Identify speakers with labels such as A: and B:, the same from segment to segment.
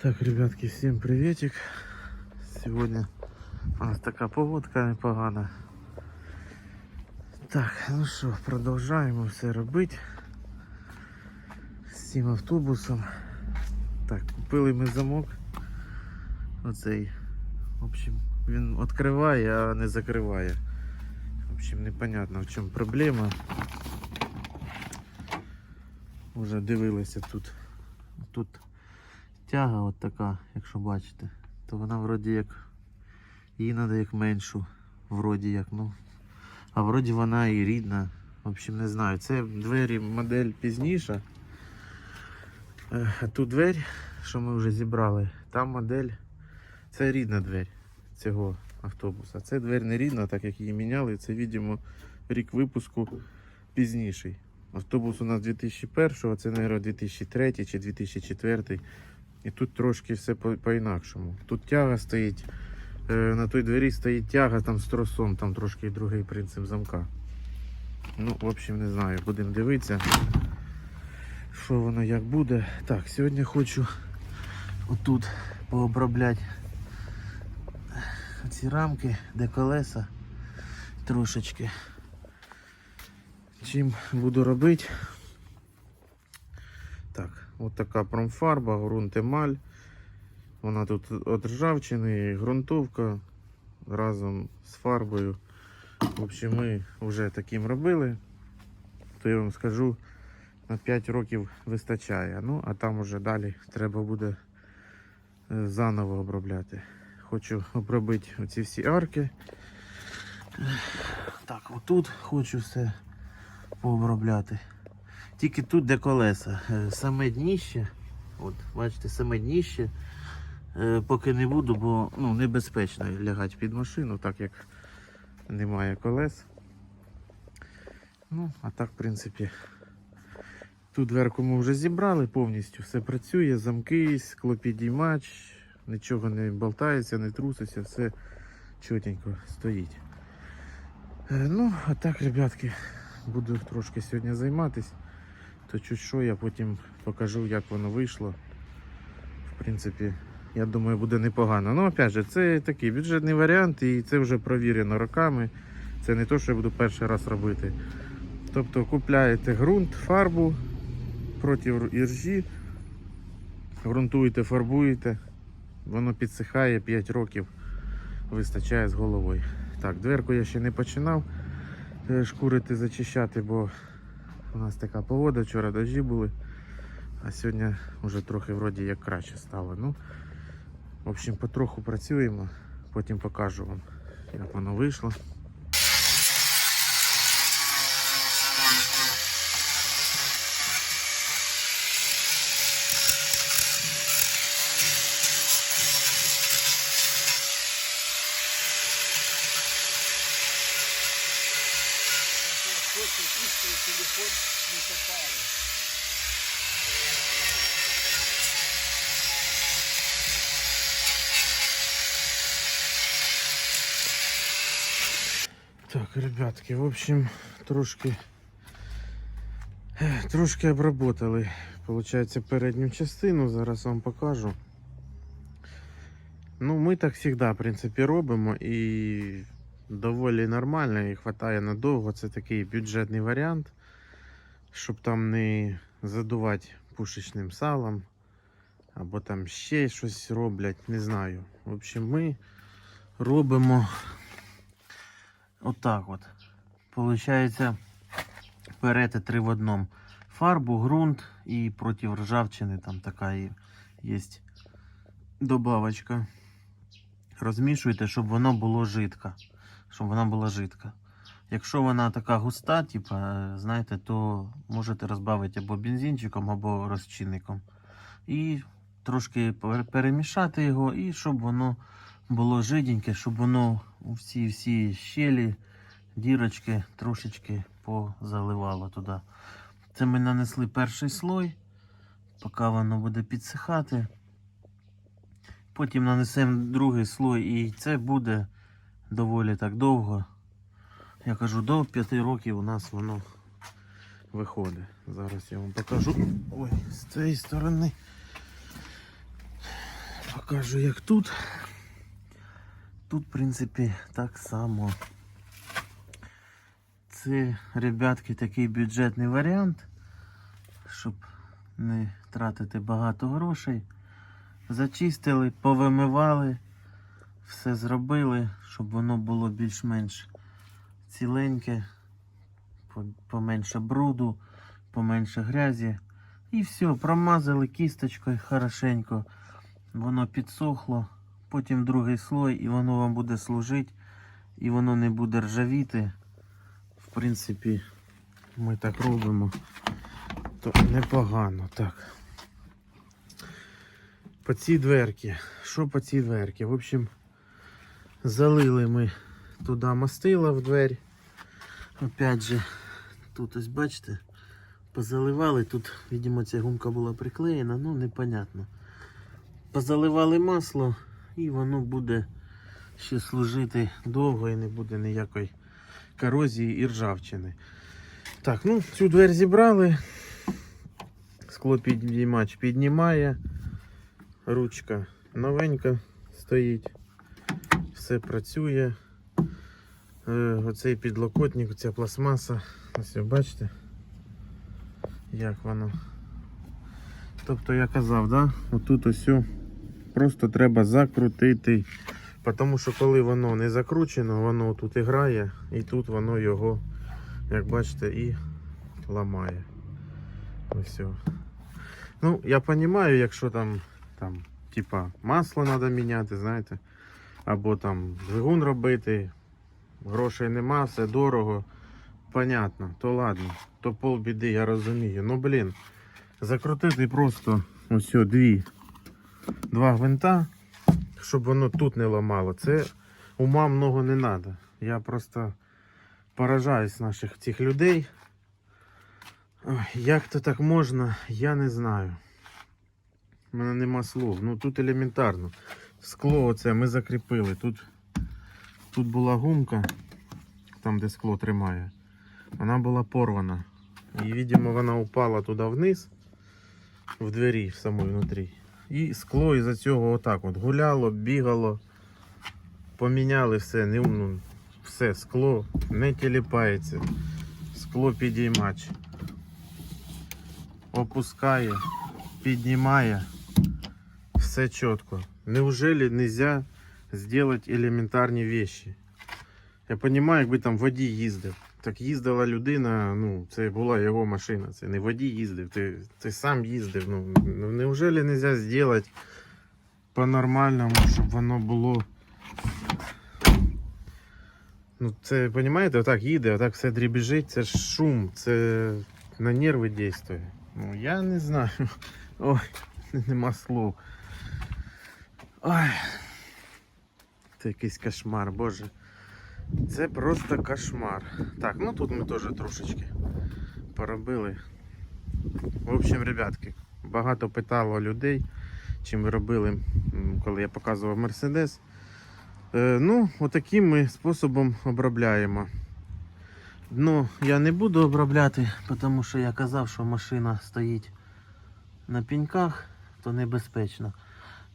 A: Так, ребятки, всем приветик. Сегодня у нас така погодка непогана. Так, ну що, продовжуємо все робити з цим автобусом. Так, купили ми замок. Оцей. В общем, він відкриває, а не закриває. В общем, непонятно в чому проблема. Уже дивилися тут. Тут тяга от така, якщо бачите, то вона вроді як її треба як меншу, вроді як, ну. А вроді вона і рідна. В общем, не знаю. Це двері модель пізніша. Ту двері, що ми вже зібрали, там модель. Це рідна двері цього автобуса. Це двері не рідна, так як її міняли. Це, видимо, рік випуску пізніший. Автобус у нас 2001, а це, мабуть, 2003 чи 2004. І тут трошки все по- по-інакшому. Тут тяга стоїть, е, на той двері стоїть тяга там з тросом, там трошки другий принцип замка. Ну, в общем, не знаю, будемо дивитися, що воно як буде. Так, сьогодні хочу отут пообробляти ці рамки, де колеса трошечки. Чим буду робити? От така промфарба, ґрунт емаль. Вона тут від ржавчини, ґрунтовка разом з фарбою. В общем, ми вже таким робили. То я вам скажу, на 5 років вистачає. Ну, а там уже далі треба буде е, заново обробляти. Хочу обробити оці всі арки. Так, отут хочу все пообробляти. Тільки тут де колеса. Е, Саме дніще, от, бачите, саме дніще. е, Поки не буду, бо ну, небезпечно лягати під машину, так як немає колес. Ну, а так, в принципі, ту дверку ми вже зібрали повністю, все працює, замки, склопідіймач, нічого не болтається, не труситься, все чотенько стоїть. Е, Ну, а так, ребятки, буду трошки сьогодні займатися. То чуть що я потім покажу, як воно вийшло. В принципі, я думаю, буде непогано. Ну, опять же, це такий бюджетний варіант, і це вже провірено роками. Це не те, що я буду перший раз робити. Тобто купляєте ґрунт, фарбу проти іржі, ґрунтуєте, фарбуєте, воно підсихає 5 років, вистачає з головою. Так, дверку я ще не починав е, шкурити, зачищати, бо у нас така погода, вчора дощі були, а сьогодні вже трохи вроді як краще стало. Ну, в общем, потроху працюємо, потім покажу вам, як воно вийшло. Так, ребятки, в общем, трошки трошки обработали, получается, передню частину, зараз вам покажу. Ну, ми так завжди, в принципі, робимо і доволі нормально, і хватає надовго. Це такий бюджетний варіант, щоб там не задувати пушечним салом, або там ще щось роблять, не знаю. В общем, ми робимо Отак от. Получається перети три в одному. Фарбу, ґрунт і проти ржавчини там така є добавочка. Розмішуйте, щоб воно було жидка. Щоб вона була жидка. Якщо вона така густа, типа, знаєте, то можете розбавити або бензинчиком, або розчинником. І трошки перемішати його, і щоб воно було жиденьке, щоб воно у всі всі щелі, дірочки трошечки позаливало туди. Це ми нанесли перший слой, поки воно буде підсихати. Потім нанесемо другий слой, і це буде доволі так довго. Я кажу, до 5 років у нас воно виходить. Зараз я вам покажу. Ой, з цієї сторони. покажу, як тут. Тут, в принципі, так само. Це, ребятки, такий бюджетний варіант, щоб не тратити багато грошей. Зачистили, повимивали, все зробили, щоб воно було більш-менш ціленьке, поменше бруду, поменше грязі. І все, промазали кісточкою хорошенько. Воно підсохло, потім другий слой, і воно вам буде служити, і воно не буде ржавіти. В принципі, ми так робимо. То непогано. Так. По цій дверці. Що по цій дверці? В общем, залили ми туди мастила в двері. Опять же, тут ось бачите, позаливали. Тут, видимо, ця гумка була приклеєна, ну непонятно. Позаливали масло і воно буде ще служити довго і не буде ніякої корозії і ржавчини. Так, ну цю двері зібрали. Склопідіймач піднімає. Ручка новенька стоїть. Все працює. Е, оцей підлокотник, ця пластмаса. Ось ви бачите, як воно. Тобто я казав, да? отут ось просто треба закрутити. Тому що коли воно не закручено, воно тут і грає, і тут воно його, як бачите, і ламає. Ось. Ну, я розумію, якщо там, там типа, масло треба міняти, знаєте, або там двигун робити, грошей нема, все дорого. Понятно, то ладно, то полбіди, я розумію. Ну блін, закрутити просто ось дві, два гвинта, щоб воно тут не ламало. Це ума много не треба. Я просто поражаюсь наших цих людей. Як то так можна, я не знаю. У мене нема слов. Ну тут елементарно. Скло оце ми закріпили. Тут, тут була гумка, там де скло тримає. Вона була порвана. І, видимо, вона упала туди вниз, в двері, в самій внутрі. І скло із-за цього отак от гуляло, бігало. Поміняли все, не, ну, все, скло не тіліпається. Скло підіймач. Опускає, піднімає. Все чітко. Неужели нельзя сделать елементарні вещи? Я розумію, якби там водій їздив. Так їздила людина, ну, це була його машина, це не водій їздив, ти, ти сам їздив. Ну, ну неужели нельзя зробити по-нормальному, щоб воно було. Ну, це, розумієте, отак їде, отак все дрібіжить, це ж шум, це на нерви дійствує. Ну, я не знаю. Ой, нема слов. Ой. Це якийсь кошмар, боже. Це просто кошмар. Так, ну тут ми теж трошечки поробили. В общем, ребятки, багато питало людей, чим ви робили, коли я показував Мерседес. Е, ну, отаким ми способом обробляємо. Дно я не буду обробляти, тому що я казав, що машина стоїть на піньках, то небезпечно.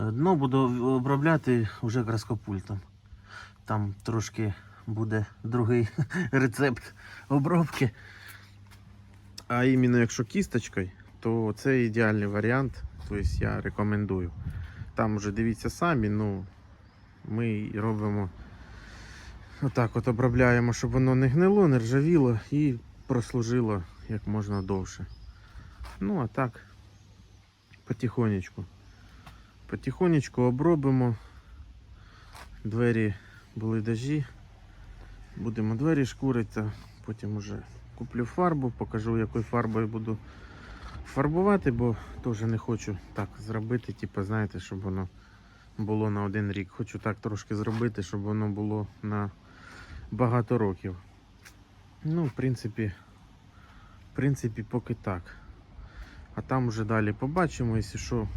A: Е, Дно буду обробляти вже краскопультом. Там трошки буде другий рецепт обробки. А іменно якщо кісточкою, то це ідеальний варіант. Тобто я рекомендую. Там вже дивіться самі, ну ми робимо отак от обробляємо, щоб воно не гнило, не ржавіло і прослужило як можна довше. Ну а так, потихонечку. Потихонечку обробимо. Двері були дожі. Будемо двері шкурити, потім уже куплю фарбу, покажу якою фарбою буду фарбувати, бо теж не хочу так зробити, типу, знаєте, щоб воно було на один рік. Хочу так трошки зробити, щоб воно було на багато років. Ну, в принципі, в принципі, поки так. А там вже далі побачимо, якщо що,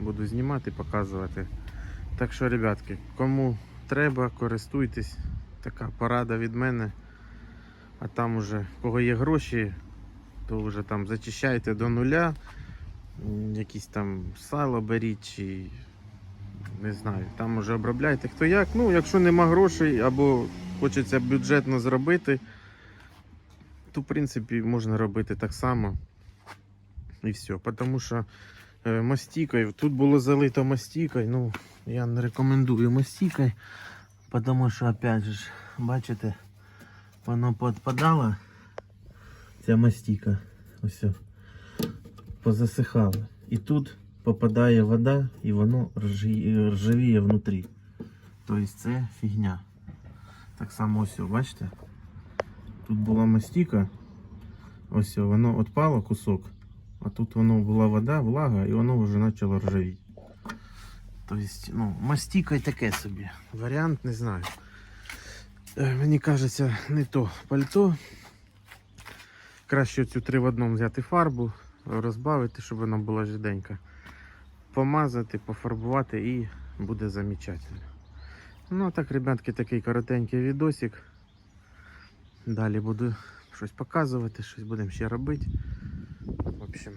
A: буду знімати, показувати. Так що, ребятки, кому треба, користуйтесь. Така порада від мене. А там уже, кого є гроші, то вже там зачищайте до нуля. Якісь там сало беріть чи не знаю. Там уже обробляйте хто як. Ну, якщо нема грошей або хочеться бюджетно зробити, то в принципі можна робити так само. І все. Тому що мастікою, тут було залито мастікою, ну, я не рекомендую мастікою, тому що, опять же, бачите, воно підпадало, ця мастіка, ось, о, позасихала. І тут попадає вода і воно ржавіє внутрі. Тобто це фігня. Так само ось, бачите? Тут була мастіка, ось воно відпало кусок, а тут воно була вода, влага, і воно вже почало ржавіти. Тобто, ну, мастіка й таке собі. Варіант не знаю. Е, Мені кажеться, не то пальто. Краще цю три в одному взяти фарбу, розбавити, щоб вона була жиденька. Помазати, пофарбувати і буде замечательно. Ну а так, ребятки, такий коротенький відосик. Далі буду щось показувати, щось будемо ще робити. Общем,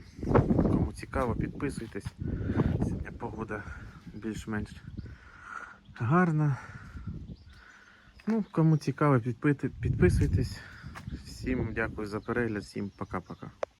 A: кому цікаво, підписуйтесь. Сьогодні погода більш-менш гарна. Ну, кому цікаво, підписуйтесь. Всім дякую за перегляд, всім пока-пока.